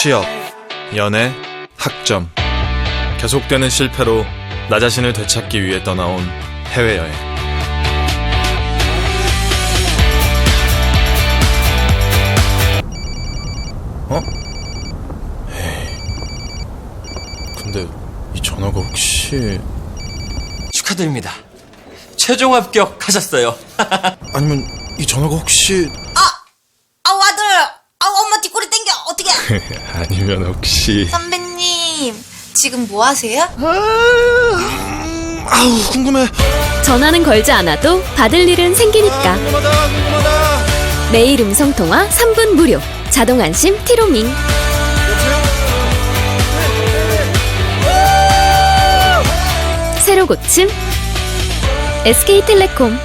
취업, 연애, 학점. 계속되는 실패로 나 자신을 되찾기 위해 떠나온 해외여행. 어? 에이. 근데 이 전화가 혹시 축하드립니다. 최종 합격하셨어요. 아니면 이 전화가 혹시 아우 아들 아우 엄마 뒷골이 땡겨 어떻게 아니면 혹시 선배님 지금 뭐 하세요? 아우 궁금해. 전화는 걸지 않아도 받을 일은 생기니까. 궁금하다 궁금하다. 매일 음성 통화 3분 무료. 자동 안심 티로밍. 새로 고침. SK텔레콤